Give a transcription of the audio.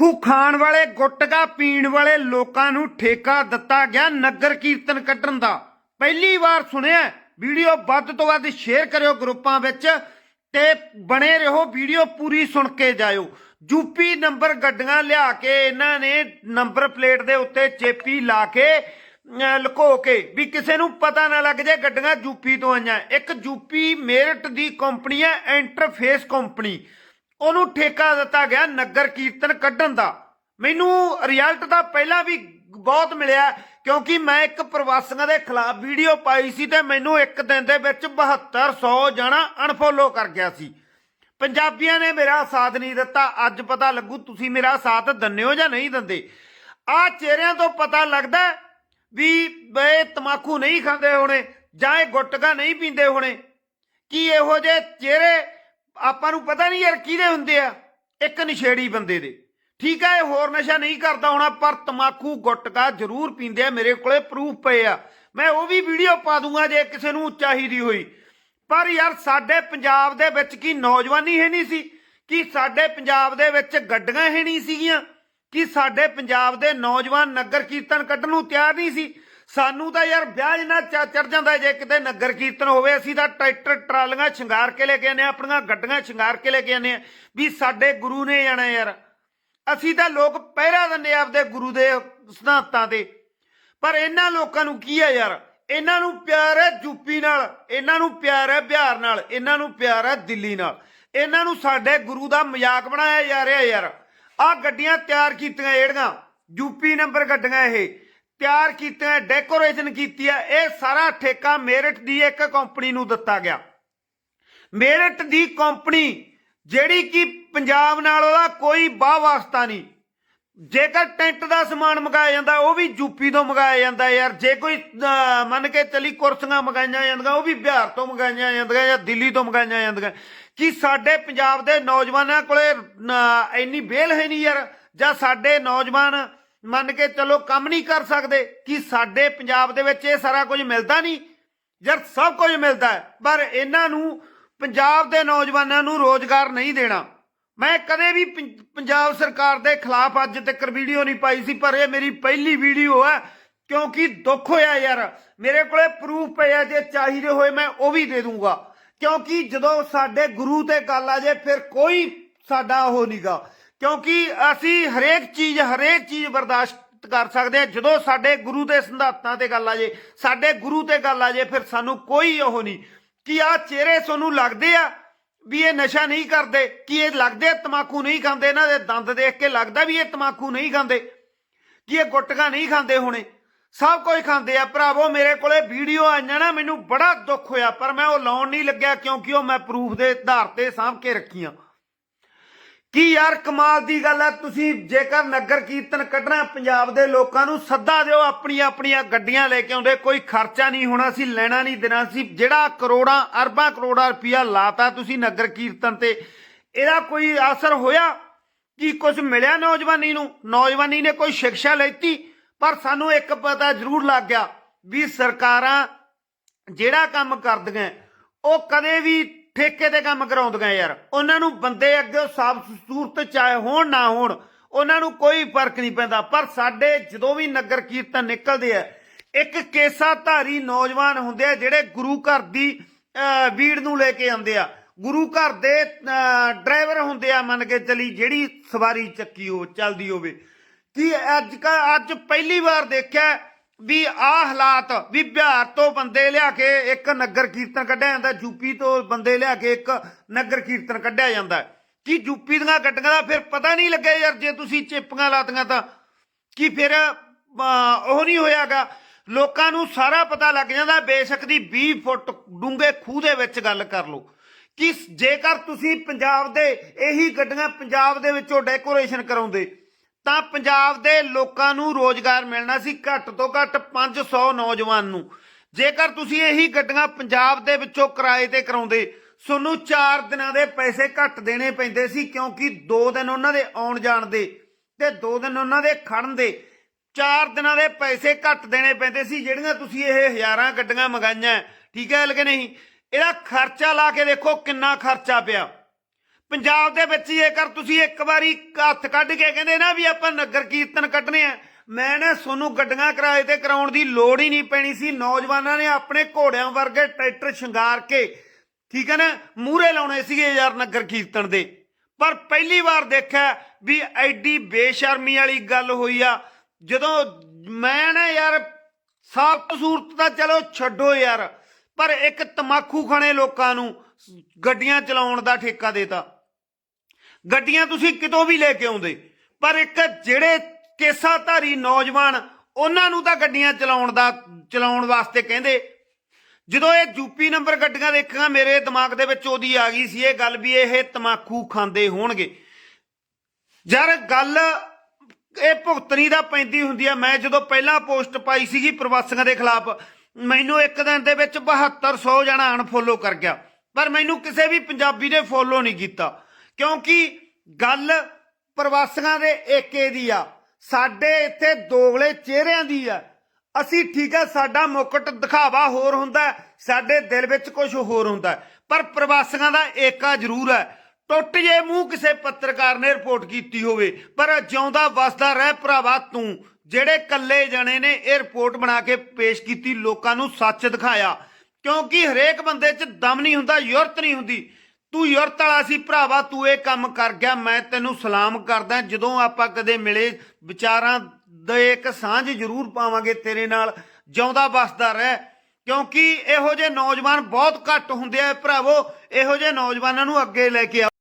ਤਮਾਕੂ ਖਾਣ ਵਾਲੇ, ਗੁਟਕਾ ਪੀਣ ਵਾਲੇ ਲੋਕਾਂ ਨੂੰ ਠੇਕਾ ਦਿੱਤਾ ਗਿਆ ਨਗਰ ਕੀਰਤਨ ਕੱਢਣ ਦਾ। ਪਹਿਲੀ ਵਾਰ ਸੁਣਿਆ ਵੀਡੀਓ ਵੱਧ ਤੋਂ ਵੱਧ ਸ਼ੇਅਰ ਕਰਿਓ ਗਰੁੱਪਾਂ ਵਿੱਚ ਤੇ ਬਣੇ ਰਹੋ ਵੀਡੀਓ ਪੂਰੀ ਸੁਣ ਕੇ ਜਾਇਓ। ਯੂਪੀ ਨੰਬਰ ਗੱਡੀਆਂ ਲਿਆ ਕੇ ਇਹਨਾਂ ਨੇ ਨੰਬਰ ਪਲੇਟ ਦੇ ਉੱਤੇ ਚੇਪੀ ਲਾ ਕੇ ਲੁਕੋ ਕੇ ਵੀ ਕਿਸੇ ਨੂੰ ਪਤਾ ਨਾ ਲੱਗ ਜਾਏ ਗੱਡੀਆਂ ਯੂਪੀ ਤੋਂ ਆਈਆਂ। ਇੱਕ ਯੂਪੀ ਮੇਰਟ ਦੀ ਕੰਪਨੀ ਹੈ, ਇੰਟਰਫੇਸ ਕੰਪਨੀ। ਉਹਨੂੰ ਠੇਕਾ ਦਿੱਤਾ ਗਿਆ ਨਗਰ ਕੀਰਤਨ ਕੱਢਣ ਦਾ। ਮੈਨੂੰ ਰਿਜ਼ਲਟ ਤਾਂ ਪਹਿਲਾਂ ਵੀ ਬਹੁਤ ਮਿਲਿਆ ਕਿਉਂਕਿ ਮੈਂ ਇੱਕ ਪ੍ਰਵਾਸੀਆਂ ਦੇ ਖਿਲਾਫ ਵੀਡੀਓ ਪਾਈ ਸੀ ਤੇ ਮੈਨੂੰ ਇੱਕ ਦਿਨ ਦੇ ਵਿੱਚ 7200 ਜਣਾ ਅਨਫੋਲੋ ਕਰ ਗਿਆ ਸੀ। ਪੰਜਾਬੀਆਂ ਨੇ ਮੇਰਾ ਸਾਥ ਨਹੀਂ ਦਿੱਤਾ। ਅੱਜ ਪਤਾ ਲੱਗੂ ਤੁਸੀਂ ਮੇਰਾ ਸਾਥ ਦਿੰਦੇ ਹੋ ਜਾਂ ਨਹੀਂ ਦਿੰਦੇ। ਆ ਚਿਹਰਿਆਂ ਤੋਂ ਪਤਾ ਲੱਗਦਾ ਵੀ ਇਹ ਤਮਾਕੂ ਨਹੀਂ ਖਾਂਦੇ ਹੋਣੇ ਜਾਂ ਇਹ ਗੁਟਕਾ ਨਹੀਂ ਪੀਂਦੇ ਹੋਣੇ। ਕੀ ਇਹੋ ਜਿਹੇ ਚਿਹਰੇ ਆਪਾਂ ਨੂੰ ਪਤਾ ਨਹੀਂ ਯਾਰ ਕਿਹਦੇ ਹੁੰਦੇ ਆ। ਇੱਕ ਨਸ਼ੇੜੀ ਬੰਦੇ ਦੇ। ਠੀਕ ਆ, ਇਹ ਹੋਰ ਨਸ਼ਾ ਨਹੀਂ ਕਰਦਾ ਹੋਣਾ, ਪਰ ਤਮਾਕੂ ਗੁਟਕਾ ਜ਼ਰੂਰ ਪੀਂਦੇ ਆ, ਮੇਰੇ ਕੋਲੇ ਪ੍ਰੂਫ ਪਏ ਆ। ਮੈਂ ਉਹ ਵੀ ਵੀਡੀਓ ਪਾ ਦੂੰਗਾ ਜੇ ਕਿਸੇ ਨੂੰ ਚਾਹੀਦੀ ਹੋਈ। ਪਰ ਯਾਰ ਸਾਡੇ ਪੰਜਾਬ ਦੇ ਵਿੱਚ ਕੀ ਨੌਜਵਾਨੀ ਹੈ ਨਹੀਂ ਸੀ? ਕਿ ਸਾਡੇ ਪੰਜਾਬ ਦੇ ਵਿੱਚ ਗੱਡੀਆਂ ਹੈ ਨਹੀਂ ਸੀਗੀਆਂ? ਕਿ ਸਾਡੇ ਪੰਜਾਬ ਦੇ ਨੌਜਵਾਨ ਨਗਰ ਕੀਰਤਨ ਕੱਢਣ ਨੂੰ ਤਿਆਰ ਨਹੀਂ ਸੀ? ਸਾਨੂੰ ਤਾਂ ਯਾਰ ਵਿਆਹ ਜਿੰਨਾ ਚੜ ਜਾਂਦਾ ਜੇ ਕਿਤੇ ਨਗਰ ਕੀਰਤਨ ਹੋਵੇ, ਅਸੀਂ ਤਾਂ ਟਰੈਕਟਰ, ਟਰਾਲੀਆਂ ਸ਼ਿੰਗਾਰ ਕੇ ਲੈ ਕੇ ਆਨੇ ਆਪਣੀਆਂ ਗੱਡੀਆਂ ਸ਼ਿੰਗਾਰ ਕੇ ਲੈ ਕੇ ਆਨੇ ਆ ਵੀ ਸਾਡੇ ਗੁਰੂ ਨੇ ਜਾਣਾ ਯਾਰ। ਅਸੀਂ ਤਾਂ ਲੋਕ ਪਹਿਰਾ ਦਿੰਦੇ ਆਪਦੇ ਗੁਰੂ ਦੇ ਸਿਧਾਂਤਾਂ ਤੇ। ਪਰ ਇਹਨਾਂ ਲੋਕਾਂ ਨੂੰ ਕੀ ਹੈ ਯਾਰ? ਇਹਨਾਂ ਨੂੰ ਪਿਆਰ ਹੈ ਯੂਪੀ ਨਾਲ, ਇਹਨਾਂ ਨੂੰ ਪਿਆਰ ਹੈ ਬਿਹਾਰ ਨਾਲ, ਇਹਨਾਂ ਨੂੰ ਪਿਆਰ ਹੈ ਦਿੱਲੀ ਨਾਲ। ਇਹਨਾਂ ਨੂੰ ਸਾਡੇ ਗੁਰੂ ਦਾ ਮਜ਼ਾਕ ਬਣਾਇਆ ਜਾ ਰਿਹਾ ਯਾਰ। ਆਹ ਗੱਡੀਆਂ ਤਿਆਰ ਕੀਤੀਆਂ ਜਿਹੜੀਆਂ ਯੂਪੀ ਨੰਬਰ ਗੱਡੀਆਂ ਇਹ। ਤਿਆਰ ਕੀਤੀਆਂ ਡੈਕੋਰੇਸ਼ਨ ਕੀਤੀ ਹੈ, ਇਹ ਸਾਰਾ ਠੇਕਾ ਮੇਰਟ ਦੀ ਇੱਕ ਕੰਪਨੀ ਨੂੰ ਦਿੱਤਾ ਗਿਆ। ਮੇਰਟ ਦੀ ਕੰਪਨੀ ਜਿਹੜੀ ਕਿ ਪੰਜਾਬ ਨਾਲ ਉਹਦਾ ਕੋਈ ਬਾਹ ਵਾਸਤਾ ਨਹੀਂ। ਜੇਕਰ ਟੈਂਟ ਦਾ ਸਮਾਨ ਮੰਗਾਇਆ ਜਾਂਦਾ, ਉਹ ਵੀ ਯੂਪੀ ਤੋਂ ਮੰਗਾਇਆ ਜਾਂਦਾ ਯਾਰ। ਜੇ ਕੋਈ ਮੰਨ ਕੇ ਚਲੀ ਕੁਰਸੀਆਂ ਮੰਗਾਈਆਂ ਜਾਂਦੀਆਂ, ਉਹ ਵੀ ਬਿਹਾਰ ਤੋਂ ਮੰਗਾਈਆਂ ਜਾਂਦੀਆਂ ਜਾਂ ਦਿੱਲੀ ਤੋਂ ਮੰਗਾਈਆਂ ਜਾਂਦੀਆਂ। ਕਿ ਸਾਡੇ ਪੰਜਾਬ ਦੇ ਨੌਜਵਾਨਾਂ ਕੋਲੇ ਇੰਨੀ ਵੇਲ ਹੈ ਨਹੀਂ ਯਾਰ? ਜਾਂ ਸਾਡੇ ਨੌਜਵਾਨ ਮੰਨ ਕੇ ਚਲੋ ਕੰਮ ਨਹੀਂ ਕਰ ਸਕਦੇ, ਕਿ ਸਾਡੇ ਪੰਜਾਬ ਦੇ ਵਿੱਚ ਇਹ ਸਾਰਾ ਕੁਝ ਮਿਲਦਾ ਨਹੀਂ, ਯਾਰ ਸਭ ਕੁਝ ਮਿਲਦਾ ਹੈ, ਪਰ ਇਹਨਾਂ ਨੂੰ, ਪੰਜਾਬ ਦੇ ਨੌਜਵਾਨਾਂ ਨੂੰ ਰੋਜ਼ਗਾਰ ਨਹੀਂ ਦੇਣਾ। ਮੈਂ ਕਦੇ ਵੀ ਪੰਜਾਬ ਸਰਕਾਰ ਦੇ ਖਿਲਾਫ ਅੱਜ ਤੱਕ ਵੀਡੀਓ ਨਹੀਂ ਪਾਈ ਸੀ, ਪਰ ਇਹ ਮੇਰੀ ਪਹਿਲੀ ਵੀਡੀਓ ਹੈ, ਕਿਉਂਕਿ ਦੁੱਖ ਹੋਇਆ ਯਾਰ। ਮੇਰੇ ਕੋਲੇ ਪ੍ਰੂਫ ਪਿਆ ਜੇ ਚਾਹੀਦੇ ਹੋਏ ਮੈਂ ਉਹ ਵੀ ਦੇ ਦੂੰਗਾ। ਕਿਉਂਕਿ ਜਦੋਂ ਸਾਡੇ ਗੁਰੂ ਤੇ ਗੱਲ ਆ ਜੇ, ਫਿਰ ਕੋਈ ਸਾਡਾ ਉਹ ਨਹੀਂਗਾ ਕਿਉਂਕਿ ਅਸੀਂ ਹਰੇਕ ਚੀਜ਼ ਹਰੇਕ ਚੀਜ਼ ਬਰਦਾਸ਼ਤ ਕਰ ਸਕਦੇ ਹਾਂ। ਜਦੋਂ ਸਾਡੇ ਗੁਰੂ ਦੇ ਸਿਧਾਂਤਾਂ ਤੇ ਗੱਲ ਆ ਜੇ, ਸਾਡੇ ਗੁਰੂ ਤੇ ਗੱਲ ਆ ਜੇ, ਫਿਰ ਸਾਨੂੰ ਕੋਈ ਉਹ ਨਹੀਂ। ਕਿ ਆ ਚਿਹਰੇ ਤੁਹਾਨੂੰ ਲੱਗਦੇ ਆ ਵੀ ਇਹ ਨਸ਼ਾ ਨਹੀਂ ਕਰਦੇ, ਕਿ ਇਹ ਲੱਗਦੇ ਆ ਤਮਾਕੂ ਨਹੀਂ ਖਾਂਦੇ, ਇਹਨਾਂ ਦੇ ਦੰਦ ਦੇਖ ਕੇ ਲੱਗਦਾ ਵੀ ਇਹ ਤਮਾਕੂ ਨਹੀਂ ਖਾਂਦੇ, ਕਿ ਇਹ ਗੁਟਕਾ ਨਹੀਂ ਖਾਂਦੇ ਹੋਣੇ। ਸਭ ਕੁਝ ਖਾਂਦੇ ਆ। ਭਰਾਵੋ, ਮੇਰੇ ਕੋਲੇ ਵੀਡੀਓ ਆਈਆਂ ਨਾ, ਮੈਨੂੰ ਬੜਾ ਦੁੱਖ ਹੋਇਆ, ਪਰ ਮੈਂ ਉਹ ਲਾਉਣ ਨਹੀਂ ਲੱਗਿਆ ਕਿਉਂਕਿ ਉਹ ਮੈਂ ਪ੍ਰੂਫ ਦੇ ਆਧਾਰ ਤੇ ਸਾਂਭ ਕੇ ਰੱਖੀਆਂ। ਕੀ ਯਾਰ ਕਮਾਲ ਦੀ ਗੱਲ ਹੈ, ਤੁਸੀਂ ਜੇਕਰ ਨਗਰ ਕੀਰਤਨ ਕੱਢਣਾ ਪੰਜਾਬ ਦੇ ਲੋਕਾਂ ਨੂੰ ਸੱਦਾ ਦਿਓ, ਆਪਣੀਆਂ ਆਪਣੀਆਂ ਗੱਡੀਆਂ ਲੈ ਕੇ ਆਉਂਦੇ, ਕੋਈ ਖਰਚਾ ਨਹੀਂ ਹੋਣਾ ਸੀ ਲੈਣਾ ਨਹੀਂ ਦੇਣਾ ਸੀ ਜਿਹੜਾ ਕਰੋੜਾਂ, ਅਰਬਾਂ ਕਰੋੜਾਂ ਰੁਪਇਆ ਲਾਤਾ ਤੁਸੀਂ ਨਗਰ ਕੀਰਤਨ ਤੇ, ਇਹਦਾ ਕੋਈ ਅਸਰ ਹੋਇਆ? ਕੀ ਕੁਝ ਮਿਲਿਆ ਨੌਜਵਾਨੀ ਨੂੰ? ਨੌਜਵਾਨੀ ਨੇ ਕੋਈ ਸਿੱਖਿਆ ਲੈਤੀ? ਪਰ ਸਾਨੂੰ ਇੱਕ ਪਤਾ ਜ਼ਰੂਰ ਲੱਗ ਗਿਆ ਵੀ ਸਰਕਾਰਾਂ ਜਿਹੜਾ ਕੰਮ ਕਰਦੀਆਂ, ਉਹ ਕਦੇ ਵੀ ਠੇਕੇ ਤੇ ਕੰਮ ਕਰਾਉਂਦੀਆਂ ਯਾਰ। ਉਹਨਾਂ ਨੂੰ ਬੰਦੇ ਅੱਗੇ ਸਾਫ਼ ਸੂਰਤ ਚਾਹੇ ਹੋਣ ਨਾ ਹੋਣ ਉਹਨਾਂ ਨੂੰ ਕੋਈ ਫ਼ਰਕ ਨਹੀਂ ਪੈਂਦਾ। ਪਰ ਸਾਡੇ ਜਦੋਂ ਵੀ ਨਗਰ ਕੀਰਤਨ ਨਿਕਲਦੇ ਆ ਇੱਕ ਕੇਸਾ ਧਾਰੀ ਨੌਜਵਾਨ ਹੁੰਦੇ ਆ ਜਿਹੜੇ ਗੁਰੂ ਘਰ ਦੀ ਅਹ, ਵੀੜ ਨੂੰ ਲੈ ਕੇ ਆਉਂਦੇ ਆ। ਗੁਰੂ ਘਰ ਦੇ ਡਰਾਈਵਰ ਹੁੰਦੇ ਆ ਮੰਨ ਕੇ ਚਲੀ ਜਿਹੜੀ ਸਵਾਰੀ ਚੱਕੀ ਹੋ ਚੱਲਦੀ ਹੋਵੇ। ਕਿ ਅੱਜ ਕਾ ਅੱਜ ਪਹਿਲੀ ਵਾਰ ਦੇਖਿਆ ਵੀ ਆਹ ਹਾਲਾਤ, ਵੀ ਬਿਹਾਰ ਤੋਂ ਬੰਦੇ ਲਿਆ ਕੇ ਇੱਕ ਨਗਰ ਕੀਰਤਨ ਕੱਢਿਆ ਜਾਂਦਾ ਯੂਪੀ ਤੋਂ ਬੰਦੇ ਲਿਆ ਕੇ ਇੱਕ ਨਗਰ ਕੀਰਤਨ ਕੱਢਿਆ ਜਾਂਦਾ। ਕਿ ਯੂਪੀ ਦੀਆਂ ਗੱਡੀਆਂ ਦਾ ਫਿਰ ਪਤਾ ਨਹੀਂ ਲੱਗਿਆ ਯਾਰ, ਜੇ ਤੁਸੀਂ ਚਿੱਪੀਆਂ ਲਾਤੀਆਂ ਤਾਂ। ਕਿ ਫਿਰ ਉਹ ਨਹੀਂ ਹੋਇਆਗਾ? ਲੋਕਾਂ ਨੂੰ ਸਾਰਾ ਪਤਾ ਲੱਗ ਜਾਂਦਾ, ਬੇਸ਼ੱਕ ਦੀ 20 ਫੁੱਟ ਡੂੰਘੇ ਖੂਹ ਦੇ ਵਿੱਚ ਗੱਲ ਕਰ ਲਓ। ਕਿ ਜੇਕਰ ਤੁਸੀਂ ਪੰਜਾਬ ਦੇ ਇਹੀ ਗੱਡੀਆਂ ਪੰਜਾਬ ਦੇ ਵਿੱਚੋਂ ਡੈਕੋਰੇਸ਼ਨ ਕਰਾਉਂਦੇ ਤਾਂ ਪੰਜਾਬ ਦੇ ਲੋਕਾਂ ਨੂੰ ਰੋਜ਼ਗਾਰ ਮਿਲਣਾ ਸੀ ਘੱਟ ਤੋਂ ਘੱਟ 500 ਨੌਜਵਾਨ ਨੂੰ। ਜੇਕਰ ਤੁਸੀਂ ਇਹੀ ਗੱਡੀਆਂ ਪੰਜਾਬ ਦੇ ਵਿੱਚੋਂ ਕਿਰਾਏ ਤੇ ਕਰਾਉਂਦੇ, ਤੁਹਾਨੂੰ 4 ਦਿਨਾਂ ਦੇ ਪੈਸੇ ਘੱਟ ਦੇਣੇ ਪੈਂਦੇ ਸੀ ਕਿਉਂਕਿ 2 ਦਿਨ ਉਹਨਾਂ ਦੇ ਆਉਣ ਜਾਣ ਦੇ ਤੇ 2 ਦਿਨ ਉਹਨਾਂ ਦੇ ਖੜਨ ਦੇ। 4 ਦਿਨਾਂ ਦੇ ਪੈਸੇ ਘੱਟ ਦੇਣੇ ਪੈਂਦੇ ਸੀ ਜਿਹੜੀਆਂ ਤੁਸੀਂ ਇਹ ਹਜ਼ਾਰਾਂ ਗੱਡੀਆਂ ਮੰਗਾਈਆਂ, ਠੀਕ ਹੈ ਲਗੇ ਨਹੀਂ? ਇਹਦਾ ਖਰਚਾ ਲਾ ਕੇ ਦੇਖੋ ਕਿੰਨਾ ਖਰਚਾ ਪਿਆ। ਪੰਜਾਬ ਦੇ ਵਿੱਚ ਜੇਕਰ ਤੁਸੀਂ ਇੱਕ ਵਾਰੀ ਹੱਥ ਕੱਢ ਕੇ ਕਹਿੰਦੇ ਨਾ ਵੀ ਆਪਾਂ ਨਗਰ ਕੀਰਤਨ ਕੱਢਣੇ ਆ। ਮੈਂ ਨਾ ਤੁਹਾਨੂੰ ਗੱਡੀਆਂ ਕਿਰਾਏ ਤੇ ਕਰਾਉਣ ਦੀ ਲੋੜ ਹੀ ਨਹੀਂ ਪੈਣੀ ਸੀ। ਨੌਜਵਾਨਾਂ ਨੇ ਆਪਣੇ ਘੋੜਿਆਂ ਵਰਗੇ ਟਰੈਕਟਰ ਸ਼ਿੰਗਾਰ ਕੇ, ਠੀਕ ਹੈ ਨਾ, ਮੂਹਰੇ ਲਾਉਣੇ ਸੀਗੇ ਯਾਰ ਨਗਰ ਕੀਰਤਨ ਦੇ। ਪਰ ਪਹਿਲੀ ਵਾਰ ਦੇਖਿਆ ਵੀ ਐਡੀ ਬੇਸ਼ਰਮੀ ਵਾਲੀ ਗੱਲ ਹੋਈ ਆ। ਜਦੋਂ ਮੈਂ ਨਾ ਯਾਰ, ਸਾਫ਼ ਸੂਰਤ ਤਾਂ ਚਲੋ ਛੱਡੋ ਯਾਰ, ਪਰ ਇੱਕ ਤਮਾਕੂ ਖਾਣੇ ਲੋਕਾਂ ਨੂੰ, ਗੱਡੀਆਂ ਚਲਾਉਣ ਦਾ ਠੇਕਾ ਦੇਤਾ। ਗੱਡੀਆਂ ਤੁਸੀਂ ਕਿਤੋਂ ਵੀ ਲੈ ਕੇ ਆਉਂਦੇ। ਪਰ ਇੱਕ ਜਿਹੜੇ ਕੇਸਾਧਾਰੀ ਨੌਜਵਾਨ, ਉਹਨਾਂ ਨੂੰ ਤਾਂ ਗੱਡੀਆਂ ਚਲਾਉਣ ਦਾ, ਚਲਾਉਣ ਵਾਸਤੇ ਕਹਿੰਦੇ। ਜਦੋਂ ਇਹ ਯੂਪੀ ਨੰਬਰ ਗੱਡੀਆਂ ਦੇਖਾਂ, ਮੇਰੇ ਦਿਮਾਗ ਦੇ ਵਿੱਚ ਉਹਦੀ ਆ ਗਈ ਸੀ ਇਹ ਗੱਲ ਵੀ ਇਹ ਤਮਾਕੂ ਖਾਂਦੇ ਹੋਣਗੇ। ਯਾਰ ਗੱਲ ਇਹ ਭੁਗਤਣੀ ਦਾ ਪੈਂਦੀ ਹੁੰਦੀ ਆ। ਮੈਂ ਜਦੋਂ ਪਹਿਲਾਂ ਪੋਸਟ ਪਾਈ ਸੀਗੀ ਪ੍ਰਵਾਸੀਆਂ ਦੇ ਖਿਲਾਫ, ਮੈਨੂੰ ਇੱਕ ਦਿਨ ਦੇ ਵਿੱਚ 7200 ਜਣਾ ਅਨਫੋਲੋ ਕਰ ਗਿਆ। ਪਰ ਮੈਨੂੰ ਕਿਸੇ ਵੀ ਪੰਜਾਬੀ ਨੇ ਫੋਲੋ ਨਹੀਂ ਕੀਤਾ। ਕਿਉਂਕਿ ਗੱਲ ਪ੍ਰਵਾਸੀਆਂ ਦੇ ਏਕੇ ਦੀ ਆ। ਸਾਡੇ ਇੱਥੇ ਦੋਗਲੇ ਚਿਹਰਿਆਂ ਦੀ ਆ। ਅਸੀਂ ਠੀਕ ਆ, ਸਾਡਾ ਮੁਕਟ ਦਿਖਾਵਾ ਹੋਰ ਹੁੰਦਾ ਸਾਡੇ ਦਿਲ ਵਿੱਚ ਕੁਝ ਹੋਰ ਹੁੰਦਾ ਪਰ ਪ੍ਰਵਾਸੀਆਂ ਦਾ ਏਕਾ ਜ਼ਰੂਰ ਹੈ। ਟੁੱਟ ਜੇ ਮੂੰਹ ਕਿਸੇ ਪੱਤਰਕਾਰ ਨੇ ਰਿਪੋਰਟ ਕੀਤੀ ਹੋਵੇ, ਪਰ ਜਿਉਂਦਾ ਵਸਦਾ ਰਹਿ ਭਰਾਵਾ ਤੂੰ, ਜਿਹੜੇ ਕੱਲੇ ਜਣੇ ਨੇ ਇਹ ਰਿਪੋਰਟ ਬਣਾ ਕੇ ਪੇਸ਼ ਕੀਤੀ, ਲੋਕਾਂ ਨੂੰ ਸੱਚ ਦਿਖਾਇਆ। ਕਿਉਂਕਿ ਹਰੇਕ ਬੰਦੇ 'ਚ ਦਮ ਨਹੀਂ ਹੁੰਦਾ, ਯੁਰਤ ਨਹੀਂ ਹੁੰਦੀ। ਤੂੰ ਯੁਰਤ ਵਾਲਾ ਸੀ ਭਰਾਵਾ, ਤੂੰ ਇਹ ਕੰਮ ਕਰ ਗਿਆ, ਮੈਂ ਤੈਨੂੰ ਸਲਾਮ ਕਰਦਾ, ਜਦੋਂ ਆਪਾਂ ਕਦੇ ਮਿਲੇ, ਵਿਚਾਰਾਂ ਦੇ ਇੱਕ ਸਾਂਝ ਜ਼ਰੂਰ ਪਾਵਾਂਗੇ ਤੇਰੇ ਨਾਲ, ਜਿਉਂਦਾ ਵਸਦਾ ਰਹਿ। ਕਿਉਂਕਿ ਇਹੋ ਜਿਹੇ ਨੌਜਵਾਨ ਬਹੁਤ ਘੱਟ ਹੁੰਦੇ ਆ ਭਰਾਵੋ, ਇਹੋ ਜਿਹੇ ਨੌਜਵਾਨਾਂ ਨੂੰ ਅੱਗੇ ਲੈ ਕੇ ਆਓ